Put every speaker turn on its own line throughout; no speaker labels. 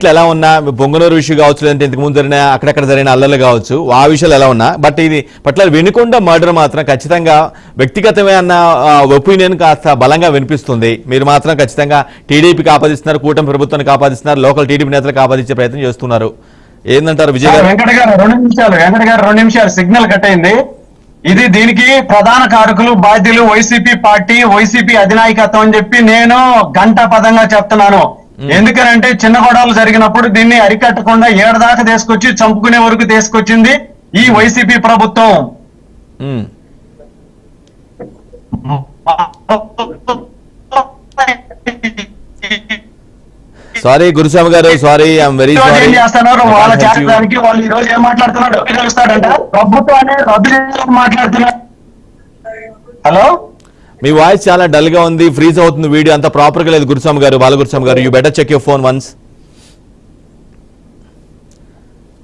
ఇట్లా ఎలా ఉన్నా బొంగనూరు విషయం కావచ్చు లేదంటే ఇంతకు ముందు జరిగిన అక్కడక్కడ జరిగిన అల్లర్లు కావచ్చు ఆ విషయాలు ఎలా ఉన్నా బట్ ఇది పట్ల వినుకొండ మర్డర్ మాత్రం ఖచ్చితంగా అన్న ఒపీనియన్ కాస్త బలంగా వినిపిస్తుంది. మీరు మాత్రం ఖచ్చితంగా టీడీపీకి ఆపాదిస్తున్నారు కూటమి ప్రభుత్వానికి ఆపాదిస్తున్నారు లోకల్ టీడీపీ నేతలకు ఆపాదించే ప్రయత్నం చేస్తున్నారు. ఏందంటారు విజయ్ గారు?
వెంకట గారు రెండు నిమిషాలు వెంకట గారు రెండు నిమిషాలు సిగ్నల్ కట్ అయింది. ఇది దీనికి ప్రధాన కారకులు బాధ్యులు వైసీపీ పార్టీ వైసీపీ అధినాయకత్వం అని చెప్పి నేను గంట పదంగా చెప్తున్నాను. ఎందుకనంటే చిన్న గొడవలు జరిగినప్పుడు దీన్ని అరికట్టకుండా ఏడదాకా తీసుకొచ్చి చంపుకునే వరకు తీసుకొచ్చింది ఈ వైసీపీ ప్రభుత్వం.
సారీ గురుస్వామి గారు సారీ ఐఎమ్ వెరీ సారీ
ఏం చేస్తున్నారు? వాళ్ళ చేతడానికి వాళ్ళు ఈ రోజు ఏం మాట్లాడుతున్నాడు తెలుస్తాడంట ప్రభుత్వాన్ని రద్దు మాట్లాడుతున్నారు. హలో?
మీ వాయిస్ చాలా డల్గా ఉంది ఫ్రీజ్ అవుతుంది వీడియో అంతా ప్రాపర్గా లేదు Guruswamy garu Balaguruswamy garu. You better check your phone once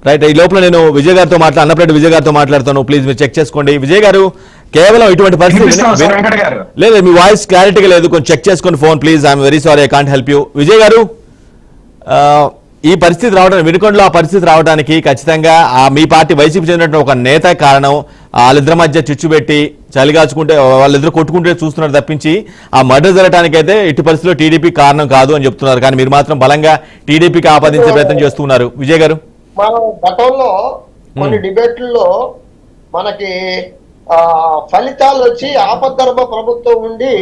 right ఈ లోపల నేను విజయ్ గారితో మాట్లా అన్నప్రెడ్డి విజయ్ గారితో మాట్లాడుతాను. ప్లీజ్ మీరు చెక్ చేసుకోండి. విజయ్ గారు కేవలం ఇటువంటి పరిస్థితి లేదు మీ వాయిస్ క్లారిటీగా లేదు. కొంచెం చెక్ చేసుకోండి phone please I'm very sorry I can't help you Vijay garu ఈ పరిస్థితి రావడానికి వినుకొండలో ఆ పరిస్థితి రావడానికి ఖచ్చితంగా ఆ మీ పార్టీ వైసీపీ చెందినటువంటి ఒక నేత కారణం వాళ్ళిద్దరి మధ్య చిచ్చు పెట్టి చలిగాచుకుంటే వాళ్ళిద్దరు కొట్టుకుంటే చూస్తున్నారు తప్పించి ఆ మర్డర్ జరగడానికి అయితే ఎట్టి పరిస్థితిలో టీడీపీ కారణం కాదు అని చెప్తున్నారు. కానీ మీరు మాత్రం బలంగా టీడీపీకి ఆపాదించే ప్రయత్నం చేస్తున్నారు. విజయ్ గారు?
మనం గతంలో కొన్ని డిబేట్లలో మనకి ఆ ఫలితాలు వచ్చి ఆపద్ధర్మ ప్రభుత్వం ఉండి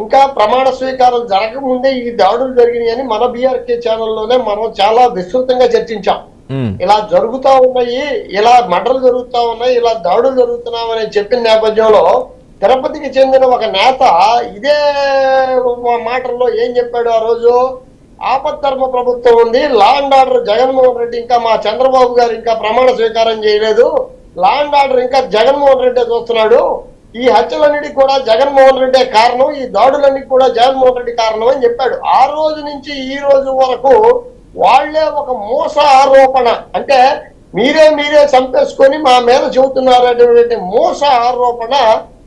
ఇంకా ప్రమాణ స్వీకారం జరగకముందే ఈ దాడులు జరిగినాయని మన బీఆర్కే ఛానల్లోనే మనం చాలా విస్తృతంగా చర్చించాం. ఇలా జరుగుతా ఉన్నాయి ఇలా మర్డర్లు జరుగుతా ఉన్నాయి ఇలా దాడులు జరుగుతున్నామని చెప్పిన నేపథ్యంలో తిరుపతికి చెందిన ఒక నేత ఇదే మాటల్లో ఏం చెప్పాడు ఆ రోజు? ఆపద్ధర్మ ప్రభుత్వం ఉంది law and order Jaganmohan Reddy ఇంకా మా చంద్రబాబు గారు ఇంకా ప్రమాణ స్వీకారం చేయలేదు. లా అండ్ ఆర్డర్ ఇంకా జగన్మోహన్ రెడ్డి చూస్తున్నాడు. ఈ హత్యలన్నిటికి కూడా జగన్మోహన్ రెడ్డి కారణం ఈ దాడులన్నిటి కూడా జగన్మోహన్ రెడ్డి కారణం అని చెప్పాడు. ఆ రోజు నుంచి ఈ రోజు వరకు వాళ్ళే ఒక మోస ఆరోపణ అంటే మీరే మీరే చంపేసుకొని మా మీద చెబుతున్నారు అనేటువంటి మోస ఆరోపణ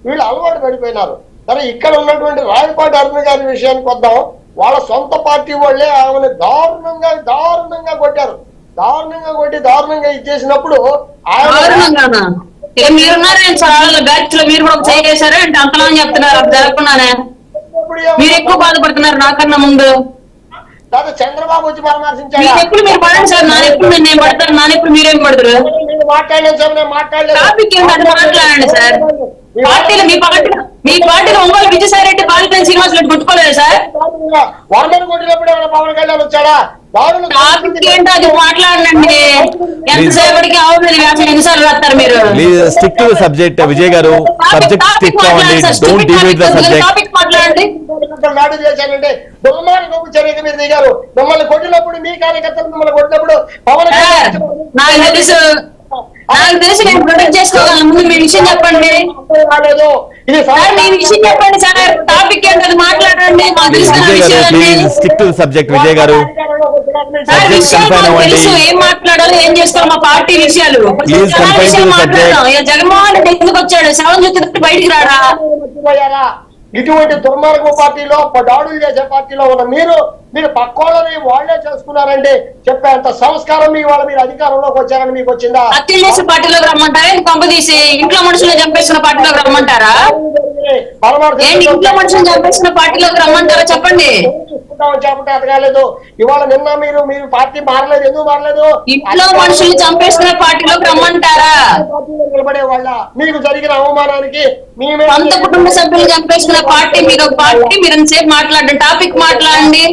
వీళ్ళు అలవాటు పడిపోయినారు. సరే ఇక్కడ ఉన్నటువంటి రాయపాటి అరుణ్ గారి విషయానికి వద్దాం. వాళ్ళ సొంత పార్టీ వాళ్ళే ఆమెను దారుణంగా దారుణంగా కొట్టారు. దారుణంగా కొట్టి దారుణంగా ఇచ్చేసినప్పుడు
మీరున్నారు చాలా బ్యాచ్లో మీరు కూడా ఒక చేశారు అంటే అంతలా అని చెప్తున్నారు. జరగకుండానే. మీరు ఎక్కువ బాధపడుతున్నారు నాకన్నా ముందు.
తర్వాత చంద్రబాబు వచ్చి
మీ
పరామర్శించాడు
ఎప్పుడు మీరు పడండి సార్? నా ఎప్పుడు నేను పడతాను. ఎప్పుడు మీరేం పడతారు?
మాట్లాడలేదు సార్ నేను మాట్లాడలేదు.
టాపిక్ ఏంటి అది మాట్లాడండి సార్. పార్టీలో మీ పార్టీ మీ పార్టీలో ఒంగోలు విజయసాయి రెడ్డి బాలిపల్లి శ్రీనివాస్ రెడ్డి కొట్టుకోలేదు సార్?
వార్మన్ కొట్టినప్పుడు ఏమైనా పవన్ కళ్యాణ్ వచ్చాడా? దారులు
టాపిక్ ఏంటో అది మాట్లాడండి. ఎంతసేపటికి అవును వ్యాసం ఎన్నిసార్లు రాస్తారు మీరు?
Please stick to subject Vijay garu. Subject stick అవ్వండి డోంట్ డిబేట్ ద సబ్జెక్ట్
మాట్లాడండి
నాడు చేశానంటే దుర్మార్గపు చర్యకి మీరు దిగారు మిమ్మల్ని కొట్టినప్పుడు మీ కార్యకర్తలు మిమ్మల్ని కొట్టినప్పుడు పవన్
సార్, నాకు తెలుసు. నాకు తెలుసు నేను ప్రొటెక్ట్ చేసుకోగలను. ముందు మీ విషయం చెప్పండి.
రాలేదు. ఇది
సార్ మీ విషయం చెప్పండి సార్. టాపిక్ మాట్లాడండి. మాకు
స్టిక్ టు సబ్జెక్ట్ విజయ్ గారు.
తెలుసు. ఏం మాట్లాడాలో ఏం చేసుకోవాలి మా పార్టీ విషయాలు. జగన్మోహన్ రెడ్డి ఎందుకు వచ్చాడు? శవం చూస్తే బయటికి రాడా?
ఇటువంటి దుర్మార్గ పార్టీలో దాడులు చేసే పార్టీలో ఉన్న మీరు మీరు పక్కోళ్ళని వాళ్ళే చేసుకున్నారంటే చెప్పేంత సంస్కారం మీ వాళ్ళ మీరు అధికారంలోకి వచ్చారని మీకు వచ్చిందా?
హత్యలు చేసే పార్టీలోకి రమ్మంటారా? ఏంటి పంప తీసి ఇంట్లో మనుషులు చంపేస్తున్న పార్టీలోకి రమ్మంటారా? ఇంట్లో మనుషులు చంపేస్తున్న పార్టీలోకి రమ్మంటారా? చెప్పండి.
చెప్పంటే అడగాలేదు ఇవాళ నిన్న మీరు మీరు పార్టీ మారలేదు. ఎందుకు మారలేదు?
ఇంట్లో మనుషులు చంపేస్తున్న పార్టీలోకి రమ్మంటారా?
పార్టీలో నిలబడే వాళ్ళ. మీకు జరిగిన అవమానానికి
సొంత కుటుంబ సభ్యులు చంపేస్తున్న పార్టీ మీరు పార్టీ మీరు ఎంతసేపు మాట్లాడండి. టాపిక్ మాట్లాడండి.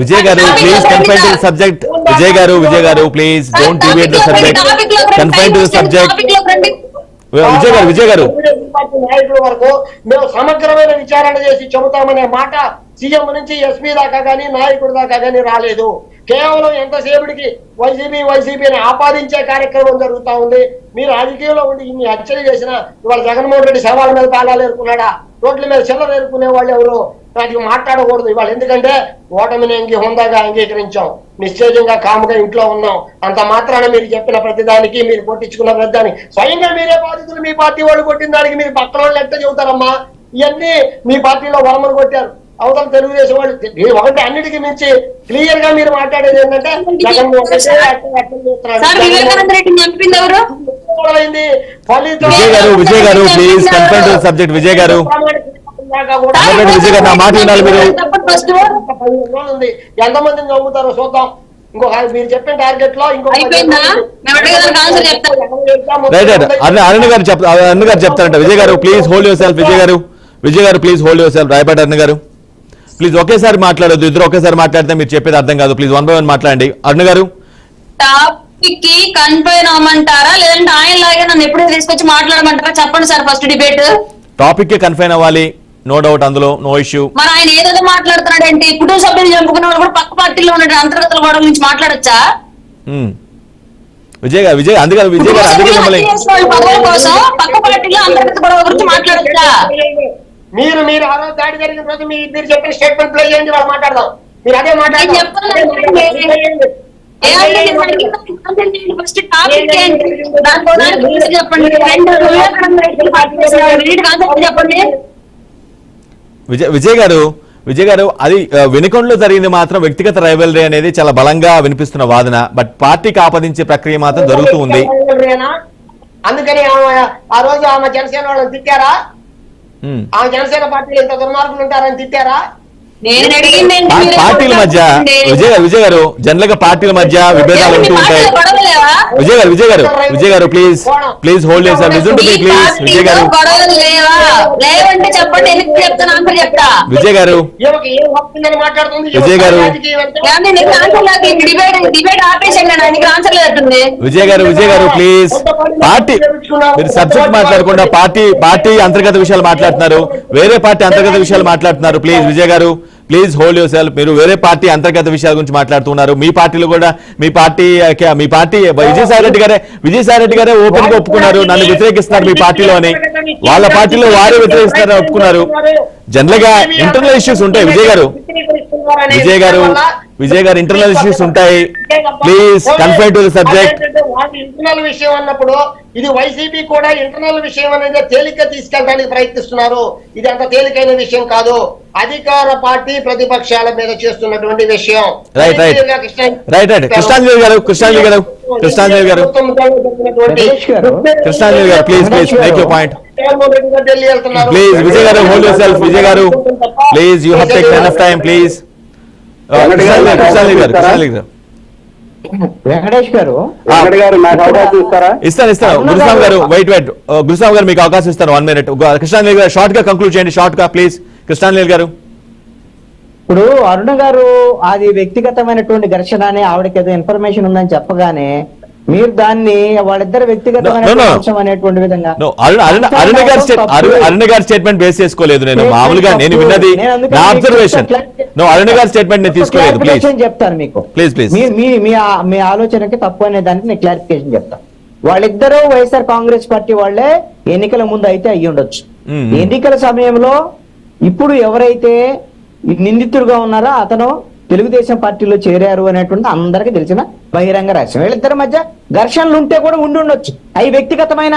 Vijay garu please confine to subject Vijay garu Vijay garu please don't debate the subject confine to subject Vijay garu Vijay garu.
నాయకుల వరకు మేము సమగ్రమైన విచారణ చేసి చెబుతామనే మాట సీఎం నుంచి ఎస్పీ దాకా కానీ నాయకుడి దాకా కానీ రాలేదు. కేవలం ఎంతసేపటికి వైసీపీ వైసీపీని ఆపాదించే కార్యక్రమం జరుగుతా ఉంది. మీరు రాజకీయంలో ఉండి ఇన్ని హత్యలు చేసిన ఇవాళ జగన్మోహన్ రెడ్డి శవాల మీద తాళాలు ఏరుకున్నాడా? రోడ్ల మీద చిల్లర ఏరుకునే వాళ్ళు ఎవరు? వాటికి మాట్లాడకూడదు ఇవాళ. ఎందుకంటే ఓటమిని అంగి హుందాగా అంగీకరించాం. నిశ్చేజంగా కాముగా ఇంట్లో ఉన్నాం. అంత మాత్రాన మీరు చెప్పిన ప్రతిదానికి మీరు కొట్టించుకున్న ప్రతిదానికి. స్వయంగా మీరే బాధితులు మీ పార్టీ వాళ్ళు కొట్టిన దానికి మీరు పక్కన వాళ్ళు ఎంత చెబుతారమ్మా. ఇవన్నీ మీ పార్టీలో వరమలు కొట్టారు. అవతల తెలుగుదేశం వాళ్ళు. ఒకటి అన్నిటికీ మించి క్లియర్గా మీరు మాట్లాడేది ఏంటంటే
Vijay garu Vijay garu please confirm to subject Vijay garu. Amarreddy Vijay గారు, నా మాట వినాలి మీరు.
ఉంది. ఎంతమందిని నమ్ముతారో చూద్దాం. ఇంకొక మీరు చెప్పిన టార్గెట్లో ఇంకొక
గారు చెప్తా. అరుణ్ గారు చెప్తారంట. Vijay garu please hold yourself Vijay garu. Vijay garu please hold yourself Rayapati Arun garu. Please ఒకేసారి మాట్లాడొద్దు ఇద్దరు ఒకేసారి మాట్లాడితే మీరు చెప్పేది అర్థం కాదు. ప్లీజ్ వన్ బై వన్ మాట్లాడండి. అరుణ్ గారు.
టాపిక్కి కన్ఫైన్ అవ్వమంటారా? లేదంటే ఆయన లాగే నన్ను ఎప్పుడూ తీసుకొచ్చి మాట్లాడమంటారా? చెప్పండి సార్ ఫస్ట్ డిబేట్.
టాపిక్కి కన్ఫైన్ అవ్వాలి. నో డౌట్ అందులో నో ఇష్యూ.
మరి ఆయన ఏదేదో మాట్లాడుతున్నాడు ఏంటి కుటుంబ సభ్యులు చంపుకున్న వాళ్ళు కూడా పక్క పార్టీలో ఉన్న అంతర్గత గొడవల నుంచి మాట్లాడొచ్చా?
విజయ్ గారు విజయ్ అందుకే విజయ్ గారు అందుకే మిమ్మల్ని
పక్క పార్టీలో అంతర్గత గొడవ గురించి మాట్లాడొచ్చా?
మీరు మీరు ఆ రోజు దాడి జరిగిన రోజు మీ మీరు చెప్పిన స్టేట్మెంట్ ప్లే చేయండి వాళ్ళు మాట్లాడదాం మీరు అదే మాట్లాడదాం
విజయ్ విజయ్ గారు విజయ్ గారు అది వెనుకొండలో జరిగింది మాత్రం వ్యక్తిగత రైవలరీ అనేది చాలా బలంగా వినిపిస్తున్న వాదన బట్ పార్టీకి ఆపాదించే ప్రక్రియ మాత్రం జరుగుతూ ఉంది
అందుకని ఆ రోజు ఆమె జనసేన వాళ్ళని తిట్టారా.
Hmm.
ఆ జనసేన పార్టీలో ఇంత దుర్మార్గులు ఉంటారని తిట్టారా?
పార్టీల మధ్య. విజయ్ గారు విజయ్ గారు జనరల్గా పార్టీల మధ్య విభేదాలు ఉంటూ ఉంటాయి? విజయ్ గారు Vijay garu Vijay garu please please hold చేసారు listen to
me
please Vijay garu. Vijay garu. Vijay garu. Vijay garu Vijay garu please. Party మీరు సబ్జెక్ట్ మాట్లాడకుండా పార్టీ పార్టీ అంతర్గత విషయాలు మాట్లాడుతున్నారు. వేరే పార్టీ అంతర్గత విషయాలు మాట్లాడుతున్నారు. Please Vijay garu. Please hold your self మీరు వేరే పార్టీ అంతర్గత విషయాల గురించి మాట్లాడుతున్నారు. మీ పార్టీలో కూడా మీ పార్టీ మీ పార్టీ విజయసాయి రెడ్డి గారే విజయసాయి రెడ్డి గారే ఓపెన్గా ఒప్పుకున్నారు. నన్ను వ్యతిరేకిస్తున్నారు మీ పార్టీలో అని. వాళ్ళ పార్టీలో వారే వ్యతిరేకిస్తారని ఒప్పుకున్నారు. జనరల్గా ఇంటర్నల్ ఇష్యూస్ ఉంటాయి. విజయ్ గారు. విజయ్ గారు విజయ్ గారు ఇంటర్నల్ ఇష్యూస్ ఉంటాయి. Please confine to the subject
వాళ్ళు ఇంటర్నల్ విషయం అన్నప్పుడు ఇది వైసీపీ కూడా ఇంటర్నల్ విషయం అనేది తేలిక తీసుకెళ్ళడానికి ప్రయత్నిస్తున్నారు. ఇది అంత తేలికైన విషయం కాదు. అధికార పార్టీ ప్రతిపక్షాల మీద చేస్తున్నటువంటి విషయం.
Right right right right Krishnanjali garu Krishnanjali garu Krishnanjali garu. Krishnanjali garu? Please please make you point please Vijay garu hold self Vijay garu please you have take enough time please Krishnanjali garu Krishnanjali garu
Venkatesh గారు?
వెంకట గారు నాకు అవకాశం ఇస్తారా?
ఇస్తాను ఇస్తాను. గురుస్వామి గారు wait wait గురుస్వామి గారు మీకు అవకాశం ఇస్తాను వన్ మినిట్ కృష్ణాంజలి గారు షార్ట్గా కంక్లూడ్ చేయండి షార్ట్గా ప్లీజ్ కృష్ణాంజలి గారు.
ఇప్పుడు అరుణ గారు అది వ్యక్తిగతమైనటువంటి ఘర్షణ అని ఆవిడకి ఏదో ఇన్ఫర్మేషన్ ఉందని చెప్పగానే మీరు దాన్ని వాళ్ళిద్దరు వ్యక్తిగతమైన అనేటువంటి విధంగా
అరుణ గారి అరుణ స్టేట్మెంట్ బేస్ చేసుకోలేదు నేను. మామూలుగా నేను. విన్నది నా అబ్జర్వేషన్ అరుణ గారి స్టేట్మెంట్ నేను తీసుకోలేదు ప్లీజ్
చెప్తాను మీకు.
Please.
మీ ఆలోచనకి తప్పు అనే దానికి నేను క్లారిఫికేషన్ చెప్తాను. వాళ్ళిద్దరూ వైఎస్ఆర్ కాంగ్రెస్ పార్టీ వాళ్ళే ఎన్నికల ముందు అయితే అయ్యి ఉండొచ్చు. ఎన్నికల సమయంలో ఇప్పుడు ఎవరైతే నిందితుడుగా ఉన్నారో అతను తెలుగుదేశం పార్టీలో చేరారు అనేటువంటి అందరికీ తెలిసిన బహిరంగ రహస్యం. వీళ్ళిద్దరి మధ్య ఘర్షణలు ఉంటే కూడా ఉండి ఉండొచ్చు అవి వ్యక్తిగతమైన